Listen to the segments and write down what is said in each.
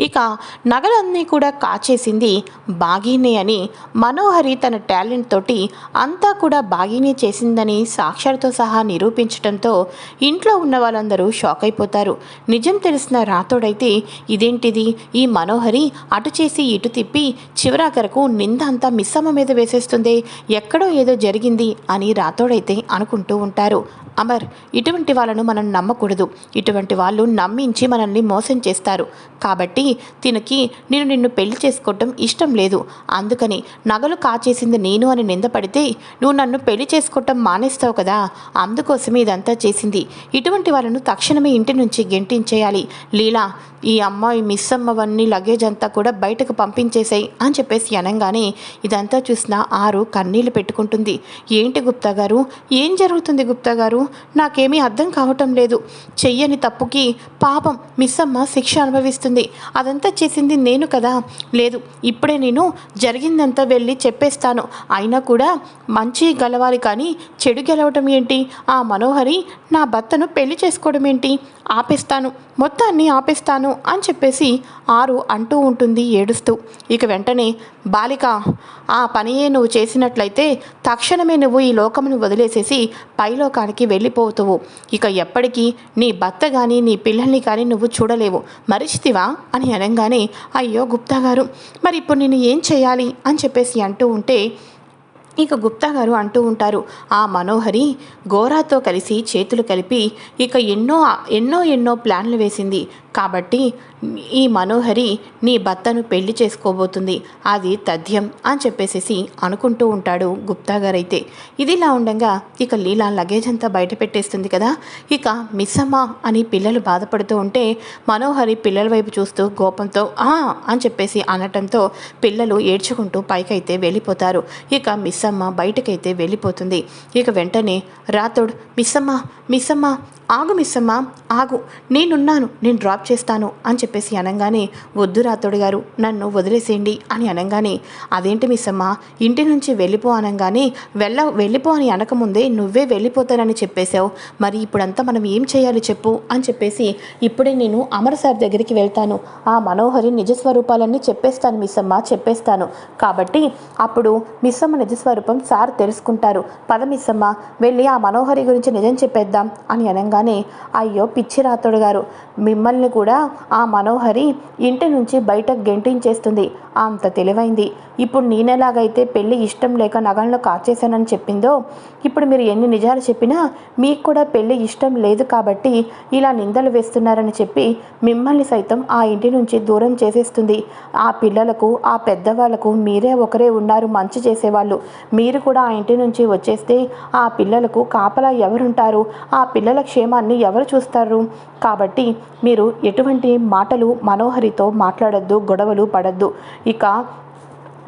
ఇక నగలన్నీ కూడా కాచేసింది బాగీనే అని మనోహరి తన టాలెంట్ తోటి అంతా కూడా బాగీనే చేసిందని సాక్ష్యాలతో సహా నిరూపించడంతో ఇంట్లో ఉన్న వాళ్ళందరూ షాక్ అయిపోతారు. నిజం తెలిసిన రాతోడైతే ఇదేంటిది? ఈ మనోహరి అటు చేసి ఇటు తిప్పి చివరాఖరకు నింద అంతా మిస్సమ్మ మీద వేసేస్తుంది ఎక్కడో ఏదో జరిగింది అని రాతోడైతే అనుకుంటూ ఉంటారు. అమర్ ఇటువంటి వాళ్ళను మనం నమ్మకూడదు. ఇటువంటి వాళ్ళు నమ్మించి మనల్ని మోసం చేస్తారు. కాబట్టి తినకి నేను నిన్ను పెళ్ళి చేసుకోవటం ఇష్టం లేదు. అందుకని నగలు కాచేసింది నేను అని నిందపడితే నువ్వు నన్ను పెళ్ళి చేసుకోవటం మానేస్తావు కదా. అందుకోసమే ఇదంతా చేసింది. ఇటువంటి వాళ్ళను తక్షణమే ఇంటి నుంచి గెంటించేయాలి. లీలా ఈ అమ్మాయి మిస్ అమ్మవన్నీ లగేజ్ అంతా కూడా బయటకు పంపించేసాయి అని చెప్పేసి అనగానే ఇదంతా చూసిన ఆరు కన్నీళ్ళు పెట్టుకుంటుంది. ఏంటి గుప్తా గారు? ఏం జరుగుతుంది గుప్తా గారు? నాకేమీ అర్థం కావటం లేదు. చెయ్యని తప్పుకి పాపం మిస్ అమ్మ శిక్ష అనుభవిస్తుంది. అదంతా చేసింది నేను కదా. లేదు ఇప్పుడే నేను జరిగిందంతా వెళ్ళి చెప్పేస్తాను. అయినా కూడా మంచి గెలవాలి కానీ చెడు గెలవటం ఏంటి? ఆ మనోహరి నా భర్తను పెళ్ళి చేసుకోవడం ఏంటి? ఆపేస్తాను. మొత్తాన్ని ఆపేస్తాను అని చెప్పేసి ఆరు అంటూ ఉంటుంది ఏడుస్తూ. ఇక వెంటనే బాలిక ఆ పనియే నువ్వు చేసినట్లయితే తక్షణమే నువ్వు ఈ లోకమును వదిలేసేసి పైలోకానికి వెళ్ళిపోతువు. ఇక ఎప్పటికీ నీ భర్త కానీ నీ పిల్లల్ని కానీ నువ్వు చూడలేవు. మరిచితివా? అని అనగానే అయ్యో గుప్తా గారు మరి ఇప్పుడు నేను ఏం చేయాలి? అని చెప్పేసి అంటూ ఉంటే ఇక గుప్తా గారు అంటూ ఉంటారు ఆ మనోహరి గోరాతో కలిసి చేతులు కలిపి ఇక ఎన్నో ఎన్నో ఎన్నో ప్లాన్లు వేసింది. కాబట్టి ఈ మనోహరి నీ భర్తను పెళ్ళి చేసుకోబోతుంది. అది తథ్యం అని చెప్పేసేసి అనుకుంటూ ఉంటాడు గుప్తా గారైతే. ఇదిలా ఉండగా ఇక లీలా లగేజ్ అంతా బయట పెట్టేస్తుంది కదా. ఇక మిస్సమ్మ అని పిల్లలు బాధపడుతూ ఉంటే మనోహరి పిల్లల వైపు చూస్తూ కోపంతో ఆ అని చెప్పేసి అనటంతో పిల్లలు ఏడ్చుకుంటూ పైకైతే వెళ్ళిపోతారు. ఇక మిస్సమ్మ బయటకైతే వెళ్ళిపోతుంది. ఇక వెంటనే రాతోడు మిస్సమ్మ మిస్సమ్మ ఆగు మిస్సమ్మ ఆగు. నేనున్నాను నేను డ్రాప్ చేస్తాను అని చెప్పేసి అనగానే వద్దు రాతోడు గారు నన్ను వదిలేసేయండి అని అనగానే అదేంటి మిస్సమ్మ ఇంటి నుంచి వెళ్ళిపో అనగానే వెళ్ళ వెళ్ళిపో అని అనకముందే నువ్వే వెళ్ళిపోతానని చెప్పేశావు. మరి ఇప్పుడంతా మనం ఏం చేయాలి చెప్పు అని చెప్పేసి ఇప్పుడే నేను అమర్ సార్ దగ్గరికి వెళ్తాను. ఆ మనోహరి నిజస్వరూపాలన్నీ చెప్పేస్తాను మిస్సమ్మ చెప్పేస్తాను. కాబట్టి అప్పుడు మిస్సమ్మ నిజస్వరూపం సార్ తెలుసుకుంటారు. పద మిస్సమ్మ వెళ్ళి ఆ మనోహరి గురించి నిజం చెప్పేద్దాం అని అనగానే అయ్యో పిచ్చి రాతోడు గారు మిమ్మల్ని కూడా ఆ మనోహరి ఇంటి నుంచి బయట గెంటించేస్తుంది. అంత తెలివైంది. ఇప్పుడు నేనెలాగైతే పెళ్ళి ఇష్టం లేక నగలను కాచేశానని చెప్పిందో ఇప్పుడు మీరు ఎన్ని నిజాలు చెప్పినా మీకు కూడా పెళ్ళి ఇష్టం లేదు కాబట్టి ఇలా నిందలు వేస్తున్నారని చెప్పి మిమ్మల్ని సైతం ఆ ఇంటి నుంచి దూరం చేసేస్తుంది. ఆ పిల్లలకు ఆ పెద్దవాళ్ళకు మీరే ఒకరే ఉన్నారు మంచి చేసేవాళ్ళు. మీరు కూడా ఆ ఇంటి నుంచి వచ్చేస్తే ఆ పిల్లలకు కాపలా ఎవరుంటారు? ఆ పిల్లల క్షేమాన్ని ఎవరు చూస్తారు? కాబట్టి మీరు ఎటువంటి మాటలు మనోహరితో మాట్లాడద్దు గొడవలు పడద్దు. ఇక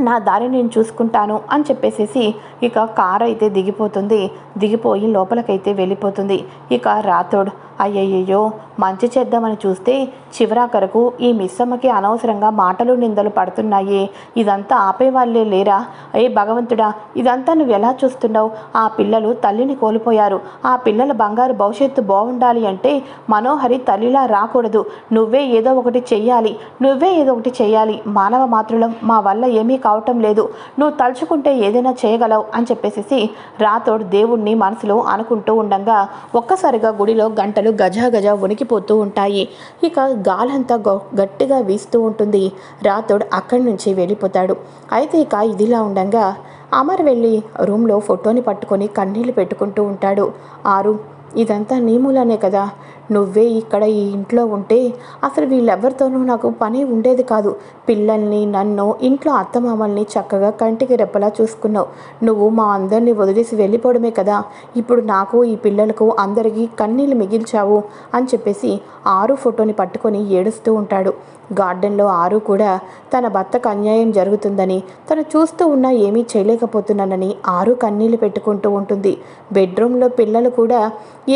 నా దారి నేను చూసుకుంటాను అని చెప్పేసేసి ఇక కారు అయితే దిగిపోతుంది. దిగిపోయి లోపలికైతే వెళ్ళిపోతుంది. ఇక రాతోడు అయ్యయ్యో మంచి చేద్దామని చూస్తే చివరాకరకు ఈ మిస్సమ్మకి అనవసరంగా మాటలు నిందలు పడుతున్నాయి. ఇదంతా ఆపేవాళ్ళే లేరా? ఏ భగవంతుడా ఇదంతా నువ్వు ఎలా చూస్తున్నావు? ఆ పిల్లలు తల్లిని కోల్పోయారు. ఆ పిల్లల బంగారు భవిష్యత్తు బాగుండాలి అంటే మనోహరి తల్లిలా రాకూడదు. నువ్వే ఏదో ఒకటి చెయ్యాలి. నువ్వే ఏదో ఒకటి చెయ్యాలి. మానవ మాతృలం మా వల్ల ఏమీ కావటం లేదు. నువ్వు తలుచుకుంటే ఏదైనా చేయగలవు అని చెప్పేసి రాతోడు దేవుణ్ణి మనసులో అనుకుంటూ ఉండగా ఒక్కసారిగా గుడిలో గంటలు గజ గజ వణికిపోతూ ఉంటాయి. ఇక గాలంతా గ- గట్టిగా వీస్తూ ఉంటుంది. రాతోడు అక్కడి నుంచి వెళ్ళిపోతాడు. అయితే ఇక ఇదిలా ఉండగా అమర్ వెళ్ళి రూమ్లో ఫోటోని పట్టుకొని కన్నీళ్ళు పెట్టుకుంటూ ఉంటాడు. ఆరు ఇదంతా నీ మూలనే కదా? నువ్వే ఇక్కడ ఈ ఇంట్లో ఉంటే అసలు వీళ్ళెవరితోనూ నాకు పని ఉండేది కాదు. పిల్లల్ని నన్ను ఇంట్లో అత్తమామల్ని చక్కగా కంటికి రెప్పలా చూసుకున్నావు. నువ్వు మా అందరినీ వదిలేసి వెళ్ళిపోవడమే కదా. ఇప్పుడు నాకు ఈ పిల్లలకు అందరికీ కన్నీళ్ళు మిగిల్చావు అని చెప్పేసి ఆరు ఫోటోని పట్టుకొని ఏడుస్తూ ఉంటాడు. గార్డెన్లో ఆరు కూడా తన భర్తకు అన్యాయం జరుగుతుందని తను చూస్తూ ఉన్నా ఏమీ చేయలేకపోతున్నానని ఆరు కన్నీళ్ళు పెట్టుకుంటూ ఉంటుంది. బెడ్రూమ్లో పిల్లలు కూడా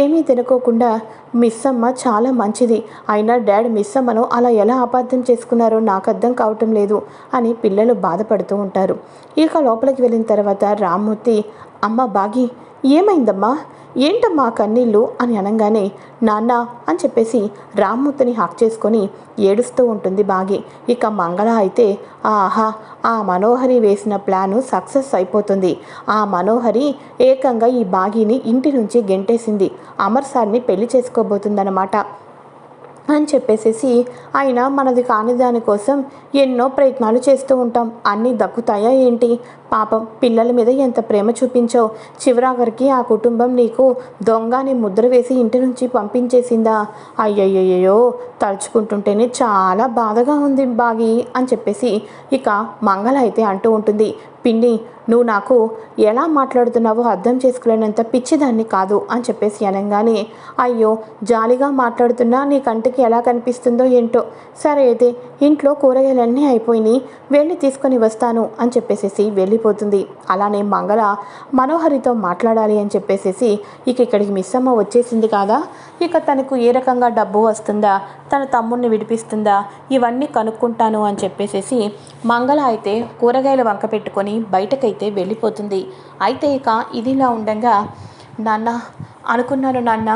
ఏమీ తినుకోకుండా మిస్ మిస్సమ్మ చాలా మంచిది. అయినా డాడ్ మిస్సమ్మను అలా ఎలా అపార్థం చేసుకున్నారో నాకు అర్థం కావటం లేదు అని పిల్లలు బాధపడుతూ ఉంటారు. ఇక లోపలికి వెళ్ళిన తర్వాత రామ్మూర్తి అమ్మ బాగి ఏమైందమ్మా? ఏంటమ్మా కన్నీళ్ళు? అని అనగానే నాన్న అని చెప్పేసి రామ్మూర్తిని హాక్ చేసుకొని ఏడుస్తూ ఉంటుంది బాగి. ఇక మంగళ అయితే ఆహా ఆ మనోహరి వేసిన ప్లాను సక్సెస్ అయిపోతుంది. ఆ మనోహరి ఏకంగా ఈ బాగిని ఇంటి నుంచి గెంటేసింది. అమర్ సార్ని పెళ్ళి చేసుకోబోతుందన్నమాట అని చెప్పేసేసి ఆయన మనది కాని దానికోసం ఎన్నో ప్రయత్నాలు చేస్తూ ఉంటాం. అన్నీ దక్కుతాయా ఏంటి? పాపం పిల్లల మీద ఎంత ప్రేమ చూపించావు? చివరాఖరికి ఆ కుటుంబం నీకు దొంగని ముద్ర వేసి ఇంటి నుంచి పంపించేసిందా? అయ్యయ్యయ్యో తలుచుకుంటుంటేనే చాలా బాధగా ఉంది బాగి అని చెప్పేసి ఇక మంగళ అయితే అంటూ ఉంటుంది. పిండి నువ్వు నాకు ఎలా మాట్లాడుతున్నావో అర్థం చేసుకోలేనంత పిచ్చిదాన్ని కాదు అని చెప్పేసి అనగానే అయ్యో జాలిగా మాట్లాడుతున్నా నీ కంటికి ఎలా కనిపిస్తుందో ఏంటో? సరే అయితే ఇంట్లో కూరగాయలన్నీ అయిపోయినాయి వెళ్ళి తీసుకొని వస్తాను అని చెప్పేసేసి వెళ్ళిపోతుంది. అలానే మంగళ మనోహరితో మాట్లాడాలి అని చెప్పేసేసి ఇక ఇక్కడికి మిస్ అమ్మ వచ్చేసింది కాదా? ఇక తనకు ఏ రకంగా డబ్బు వస్తుందా? తన తమ్ముడిని విడిపిస్తుందా? ఇవన్నీ కనుక్కుంటాను అని చెప్పేసేసి మంగళ అయితే కూరగాయలు వంక పెట్టుకొని బయటకైతే వెళ్ళిపోతుంది. అయితే ఇక ఇదిలా ఉండగా నాన్న అనుకున్నాను నాన్న.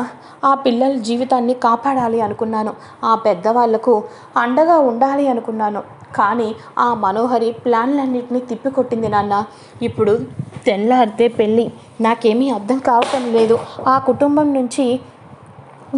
ఆ పిల్లల జీవితాన్ని కాపాడాలి అనుకున్నాను. ఆ పెద్దవాళ్ళకు అండగా ఉండాలి అనుకున్నాను. కానీ ఆ మనోహరి ప్లాన్లన్నింటినీ తిప్పికొట్టింది నాన్న. ఇప్పుడు తెల్లారితే పెళ్ళి. నాకేమీ అర్థం కావటం లేదు. ఆ కుటుంబం నుంచి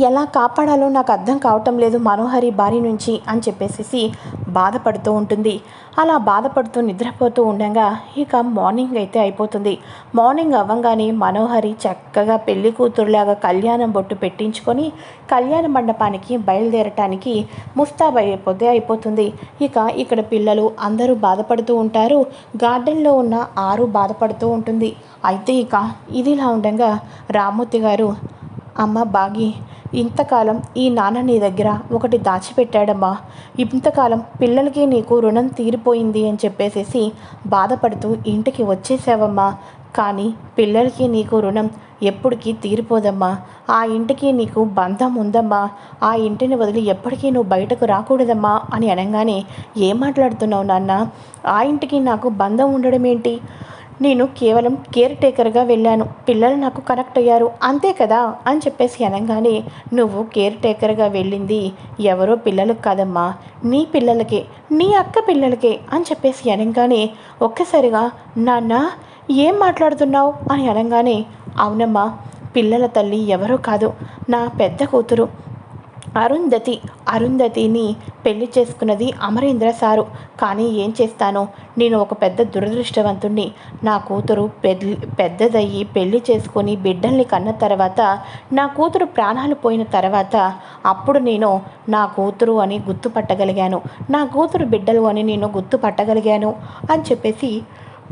ఎలా కాపాడాలో నాకు అర్థం కావటం లేదు మనోహరి బారి నుంచి అని చెప్పేసి బాధపడుతూ ఉంటుంది. అలా బాధపడుతూ నిద్రపోతూ ఉండగా ఇక మార్నింగ్ అయితే అయిపోతుంది. మార్నింగ్ అవ్వగానే మనోహరి చక్కగా పెళ్ళి కూతురులాగా కళ్యాణం బొట్టు పెట్టించుకొని కళ్యాణ మండపానికి బయలుదేరటానికి ముస్తాబ్ అయిపోతే అయిపోతుంది. ఇక ఇక్కడ పిల్లలు అందరూ బాధపడుతూ ఉంటారు. గార్డెన్లో ఉన్న ఆరు బాధపడుతూ ఉంటుంది. అయితే ఇక ఇదిలా ఉండగా రామూర్తి గారు అమ్మ బాగి ఇంతకాలం ఈ నాన్న నీ దగ్గర ఒకటి దాచిపెట్టాడమ్మా. ఇంతకాలం పిల్లలకి నీకు రుణం తీరిపోయింది అని చెప్పేసేసి బాధపడుతూ ఇంటికి వచ్చేసావమ్మా. కానీ పిల్లలకి నీకు రుణం ఎప్పటికీ తీరిపోదమ్మా. ఆ ఇంటికి నీకు బంధం ఉందమ్మా. ఆ ఇంటిని వదిలి ఎప్పటికీ నువ్వు బయటకు రాకూడదమ్మా అని అనగానే ఏం మాట్లాడుతున్నావు నాన్న? ఆ ఇంటికి నాకు బంధం ఉండడం ఏంటి నేను కేవలం కేర్ టేకర్గా వెళ్ళాను. పిల్లలు నాకు కనెక్ట్ అయ్యారు. అంతే కదా? అని చెప్పేసి అనగానే నువ్వు కేర్ టేకర్గా వెళ్ళింది ఎవరో పిల్లలకు కాదమ్మా. నీ పిల్లలకే నీ అక్క పిల్లలకే అని చెప్పేసి అనగానే ఒక్కసారిగా నాన్న ఏం మాట్లాడుతున్నావు? అని అనగానే అవునమ్మా పిల్లల తల్లి ఎవరో కాదు. నా పెద్ద కూతురు. అరుంధతి అరుంధతిని పెళ్ళి చేసుకున్నది అమరేంద్ర సారు. కానీ ఏం చేస్తాను? నేను ఒక పెద్ద దురదృష్టవంతుణ్ణి. నా కూతురు పెద్ద పెద్దదయ్యి పెళ్ళి చేసుకొని బిడ్డల్ని కన్న తర్వాత నా కూతురు ప్రాణాలు పోయిన తర్వాత అప్పుడు నేను నా కూతురు అని గుర్తుపట్టగలిగాను. నా కూతురు బిడ్డలు అని నేను గుర్తుపట్టగలిగాను అని చెప్పేసి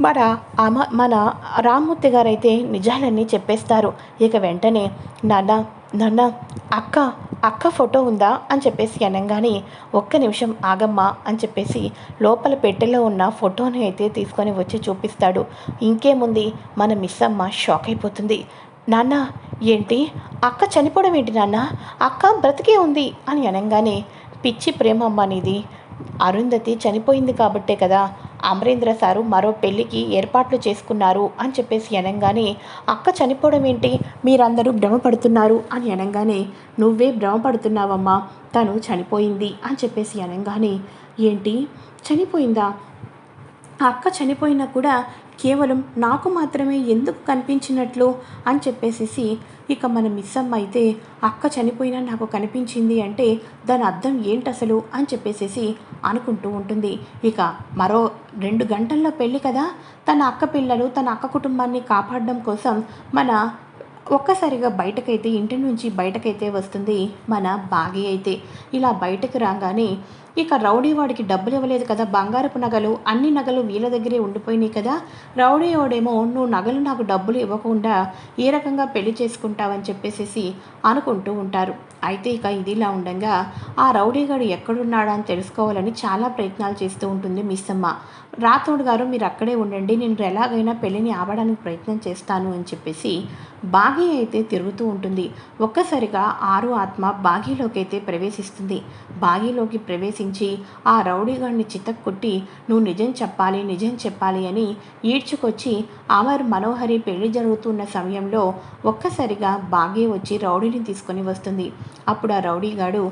మన అమ మన రామ్మూర్తి గారైతే నిజాలన్నీ చెప్పేస్తారు. ఇక వెంటనే నాన్న నాన్న అక్క అక్క ఫోటో ఉందా? అని చెప్పేసి అనగానే ఒక్క నిమిషం ఆగమ్మా అని చెప్పేసి లోపల పెట్టెలో ఉన్న ఫోటోని అయితే తీసుకొని వచ్చి చూపిస్తాడు. ఇంకేముంది? మన మిస్ అమ్మ షాక్ అయిపోతుంది. నాన్న ఏంటి? అక్క చనిపోవడం ఏంటి నాన్న? అక్క బ్రతికే ఉంది అని అనగానే పిచ్చి ప్రేమ అమ్మ నీది. అరుంధతి చనిపోయింది కాబట్టే కదా అమరేంద్ర సారు మరో పెళ్ళికి ఏర్పాట్లు చేసుకున్నారు అని చెప్పేసి అనగానే అక్క చనిపోవడం ఏంటి? మీరందరూ భ్రమపడుతున్నారు అని అనగానే నువ్వే భ్రమపడుతున్నావమ్మా తను చనిపోయింది అని చెప్పేసి అనగానే ఏంటి? చనిపోయిందా? అక్క చనిపోయినా కూడా కేవలం నాకు మాత్రమే ఎందుకు కనిపించినట్లు అని చెప్పేసేసి ఇక మన మిస్ అమ్మ అయితే అక్క చనిపోయినా నాకు కనిపించింది అంటే దాని అర్థం ఏంటి అసలు అని చెప్పేసేసి అనుకుంటూ ఉంటుంది. ఇక మరో రెండు గంటల్లో పెళ్ళి కదా తన అక్క పిల్లలు తన అక్క కుటుంబాన్ని కాపాడడం కోసం మన ఒక్కసారిగా బయటకైతే ఇంటి నుంచి బయటకైతే వస్తుంది మన బాగి అయితే. ఇలా బయటకు రాగానే ఇక రౌడీ వాడికి డబ్బులు ఇవ్వలేదు కదా బంగారపు నగలు అన్ని నగలు వీళ్ళ దగ్గరే ఉండిపోయినాయి కదా. రౌడీ వాడేమో నువ్వు నగలు నాకు డబ్బులు ఇవ్వకుండా ఏ రకంగా పెళ్ళి చేసుకుంటావని చెప్పేసేసి అనుకుంటూ ఉంటారు. అయితే ఇక ఇదిలా ఉండగా ఆ రౌడీగాడు ఎక్కడున్నాడా అని తెలుసుకోవాలని చాలా ప్రయత్నాలు చేస్తూ ఉంటుంది మిస్ అమ్మ రాథోడ్ గారు మీరు అక్కడే ఉండండి నేను ఎలాగైనా పెళ్ళిని ఆపడానికి ప్రయత్నం చేస్తాను అని చెప్పేసి బాగి అయితే తిరుగుతూ ఉంటుంది. ఒక్కసారిగా ఆరు ఆత్మ బాగీలోకి అయితే ప్రవేశిస్తుంది. బాగీలోకి ప్రవేశించి ఆ రౌడీగాడిని చితక్కొట్టి నువ్వు నిజం చెప్పాలి నిజం చెప్పాలి అని ఈడ్చుకొచ్చి అమర్ మనోహరి పెళ్ళి జరుగుతున్న సమయంలో ఒక్కసారిగా బాగే వచ్చి రౌడీని తీసుకొని వస్తుంది. అప్పుడు ఆ రౌడీగాడు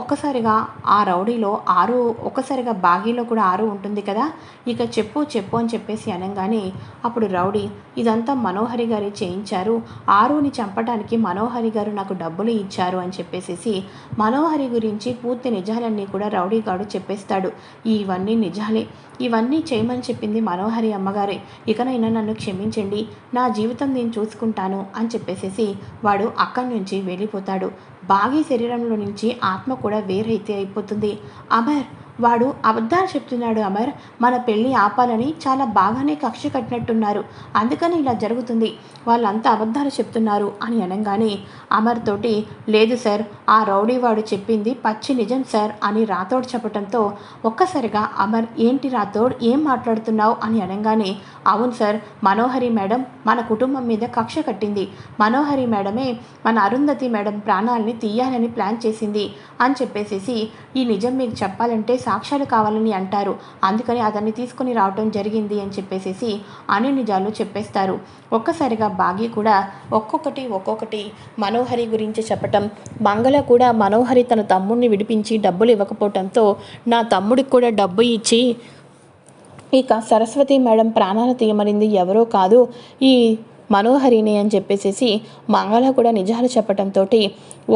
ఒక్కసారిగా ఆ రౌడీలో ఆరు ఒక్కసారిగా బాగీలో కూడా ఆరు ఉంటుంది కదా ఇక చెప్పు చెప్పు అని చెప్పేసి అనగానే అప్పుడు రౌడీ ఇదంతా మనోహరి గారి చేయించారు. ఆరుని చంపడానికి మనోహరి గారు నాకు డబ్బులు ఇచ్చారు అని చెప్పేసి మనోహరి గురించి పూర్తి నిజాలన్నీ కూడా రౌడీ గాడు చెప్పేస్తాడు. ఇవన్నీ నిజాలే. ఇవన్నీ చేయమని చెప్పింది మనోహరి అమ్మగారే. ఇకనైనా నన్ను క్షమించండి. నా జీవితం నేను చూసుకుంటాను అని చెప్పేసేసి వాడు అక్కడి నుంచి వెళ్ళిపోతాడు. బాగీ శరీరంలో నుంచి ఆత్మ కూడా వేరైతే అయిపోతుంది. అమర్ వాడు అబద్ధాలు చెప్తున్నాడు అమర్. మన పెళ్ళి ఆపాలని చాలా బాగానే కక్ష కట్టినట్టున్నారు. అందుకని ఇలా జరుగుతుంది. వాళ్ళంతా అబద్ధాలు చెప్తున్నారు అని అనగానే అమర్ తోటి లేదు సార్ ఆ రౌడీ వాడు చెప్పింది పచ్చి నిజం సార్ అని రాథోడ్ చెప్పడంతో ఒక్కసారిగా అమర్ ఏంటి రాథోడ్ ఏం మాట్లాడుతున్నావు అని అనగానే అవును సార్ మనోహరి మేడం మన కుటుంబం మీద కక్ష కట్టింది. మనోహరి మేడమే మన అరుంధతి మేడం ప్రాణాలని తీయాలని ప్లాన్ చేసింది అని చెప్పేసేసి ఈ నిజం మీకు చెప్పాలంటే సాక్ష్యాలు కావాలని అంటారు. అందుకని అతన్ని తీసుకుని రావటం జరిగింది అని చెప్పేసేసి అన్ని నిజాలు చెప్పేస్తారు. ఒక్కసారిగా బాగి కూడా ఒక్కొక్కటి ఒక్కొక్కటి మనోహరి గురించి చెప్పటం మంగళ కూడా మనోహరి తన తమ్ముడిని విడిపించి డబ్బులు ఇవ్వకపోవటంతో నా తమ్ముడికి కూడా డబ్బు ఇచ్చి ఇక సరస్వతి మేడం ప్రాణాలు తీయమనింది ఎవరో కాదు ఈ మనోహరిని అని చెప్పేసేసి మంగళ కూడా నిజాలు చెప్పడంతో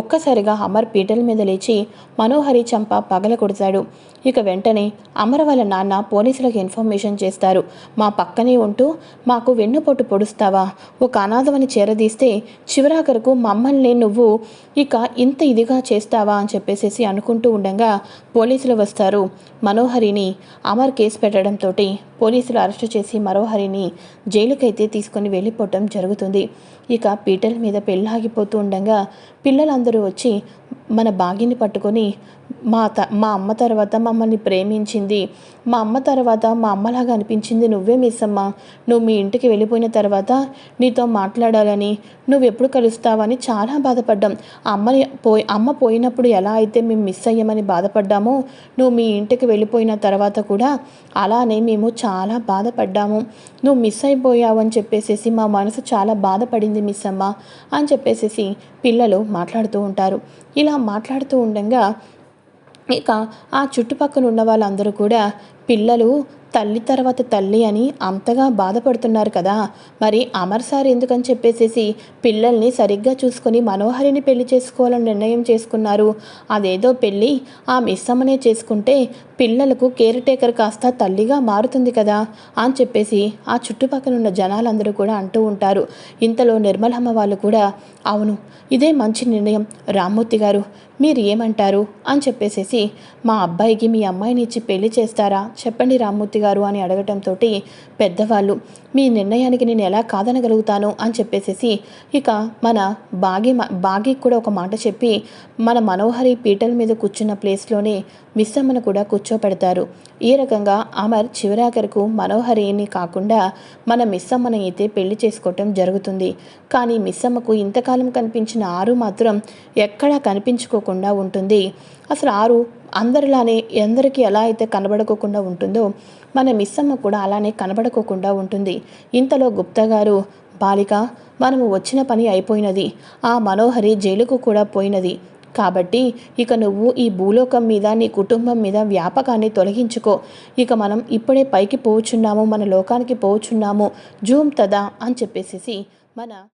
ఒక్కసారిగా అమర్ పీటల మీద లేచి మనోహరి చంప పగల కొడతాడు. ఇక వెంటనే అమర్ వాళ్ళ నాన్న పోలీసులకు ఇన్ఫర్మేషన్ చేస్తారు. మా పక్కనే ఉంటూ మాకు వెన్నుపోటు పొడుస్తావా? ఒక అనాథమని చేరదీస్తే చివరాఖరకు మమ్మల్ని నువ్వు ఇక ఇంత ఇదిగా చేస్తావా అని చెప్పేసేసి అనుకుంటూ ఉండగా పోలీసులు వస్తారు. మనోహరిని అమర్ కేసు పెట్టడంతో పోలీసులు అరెస్టు చేసి మరోహరిని జైలుకైతే తీసుకొని వెళ్ళిపోవటం జరుగుతుంది. ఇక పీటల మీద పెళ్ళాగిపోతూ ఉండగా పిల్లలందరూ వచ్చి మన బాగిని పట్టుకొని మా త మా అమ్మ తర్వాత మమ్మల్ని ప్రేమించింది. మా అమ్మ తర్వాత మా అమ్మలాగా అనిపించింది. నువ్వే మిస్ అమ్మ నువ్వు మీ ఇంటికి వెళ్ళిపోయిన తర్వాత నీతో మాట్లాడాలని నువ్వు ఎప్పుడు కలుస్తావని చాలా బాధపడ్డాం. అమ్మని పోయి అమ్మ పోయినప్పుడు ఎలా అయితే మేము మిస్ అయ్యామని బాధపడ్డామో నువ్వు మీ ఇంటికి వెళ్ళిపోయిన తర్వాత కూడా అలానే మేము చాలా బాధపడ్డాము. నువ్వు మిస్ అయిపోయావు అని చెప్పేసేసి మా మనసు చాలా బాధపడింది మిస్ అమ్మ అని చెప్పేసేసి పిల్లలు మాట్లాడుతూ ఉంటారు. ఇలా మాట్లాడుతూ ఉండగా ఇక ఆ చుట్టుపక్కల ఉన్న వాళ్ళందరూ కూడా పిల్లలు తల్లి తర్వాత తల్లి అని అంతగా బాధపడుతున్నారు కదా. మరి అమర్ సార్ ఎందుకని చెప్పేసేసి పిల్లల్ని సరిగ్గా చూసుకొని మనోహరిని పెళ్ళి చేసుకోవాలని నిర్ణయం చేసుకున్నారు. అదేదో పెళ్ళి ఆ మిస్సమ్మనే చేసుకుంటే పిల్లలకు కేర్ టేకర్ కాస్త తల్లిగా మారుతుంది కదా అని చెప్పేసి ఆ చుట్టుపక్కల ఉన్న జనాలందరూ కూడా అంటూ ఉంటారు. ఇంతలో నిర్మలమ్మ వాళ్ళు కూడా అవును ఇదే మంచి నిర్ణయం. రామ్మూర్తి గారు మీరు ఏమంటారు? అని చెప్పేసేసి మా అబ్బాయికి మీ అమ్మాయిని ఇచ్చి పెళ్ళి చేస్తారా? చెప్పండి రామ్మూర్తి గారు అని అడగటంతో పెద్దవాళ్ళు మీ నిర్ణయానికి నేను ఎలా కాదనగలుగుతాను? అని చెప్పేసేసి ఇక మన బాగి బాగి కూడా ఒక మాట చెప్పి మన మనోహరి పీటల మీద కూర్చున్న ప్లేస్లోనే మిస్సమ్మను కూడా కూర్చోపెడతారు. ఈ రకంగా అమర్ చివరాఖరకు మనోహరిని కాకుండా మన మిస్సమ్మని అయితే పెళ్ళి చేసుకోవటం జరుగుతుంది. కానీ మిస్సమ్మకు ఇంతకాలం కనిపించిన ఆరు మాత్రం ఎక్కడా కనిపించుకోకుండా ఉంటుంది. అసలు ఆరు అందరిలానే ఎందరికీ ఎలా అయితే కనబడుకోకుండా ఉంటుందో మన మిస్సమ్మ కూడా అలానే కనబడుకోకుండా ఉంటుంది. ఇంతలో గుప్తా గారు బాలిక మనము వచ్చిన పని అయిపోయినది. ఆ మనోహరి జైలుకు కూడా పోయినది. కాబట్టి ఇక నువ్వు ఈ భూలోకం మీద నీ కుటుంబం మీద వ్యాపకాన్ని తొలగించుకో. ఇక మనం ఇప్పుడే పైకి పోచున్నాము మన లోకానికి పోచున్నాము. జూమ్ తదా అని చెప్పేసి మన